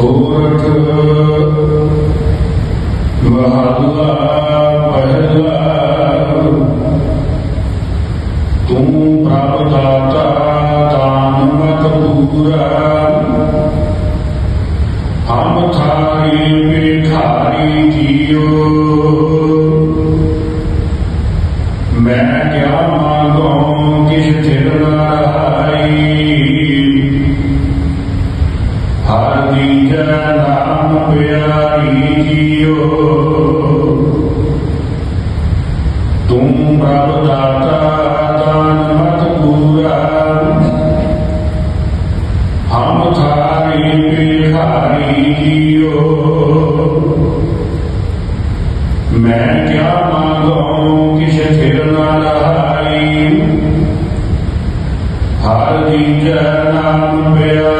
ਸੋਰਠ ਮਹੱਲਾ ਪਹਿਲਾ ਤੂੰ ਪ੍ਰਭ ਦਾਤਾ ਦਾਨ ਮਤ ਪੂਰਾ ਹਮ ਥਾਰੀ ਵਿਖਾਰੀ ਜੀਓ। ਮੈਂ ਕਿਆ ਮੰਗੋ ਕਿਸ ਥਿਰ ਨਾ ہر جی کا نام پیا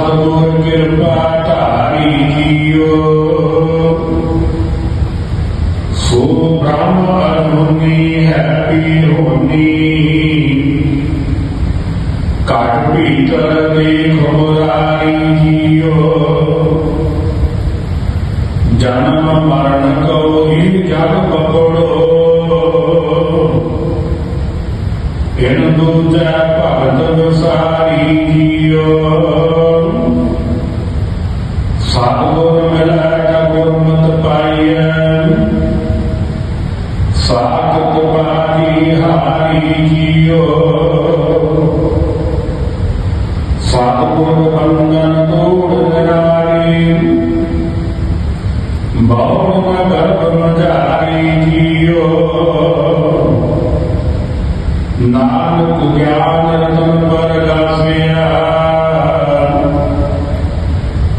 ਸਤਿਗੁਰ ਕਿਰਪਾ ਧਾਰੀ ਜੀਓ ਸੋ ਬ੍ਰਹਮ ਅਰੁਣੀ ਹੈ ਪੀਰੋਨੀ ਕਾਟ ਭੀਤਰ ਦੇਖੋ ਰਾਰੀ ਜੀਓ ਜਨਮ ਮਰਨ ਕੋ ਹੀ ਜਗ ਪਕੜੋ। ਇਨ ਦੂਜੈ ਭਗਤ ਵਿਸਾਰੀ ਜੀਓ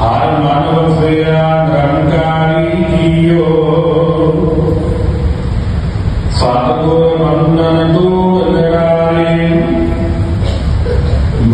ਹਰ ਮਨ ਵਸਿਆ ਨਿਰੰਕਾਰੀ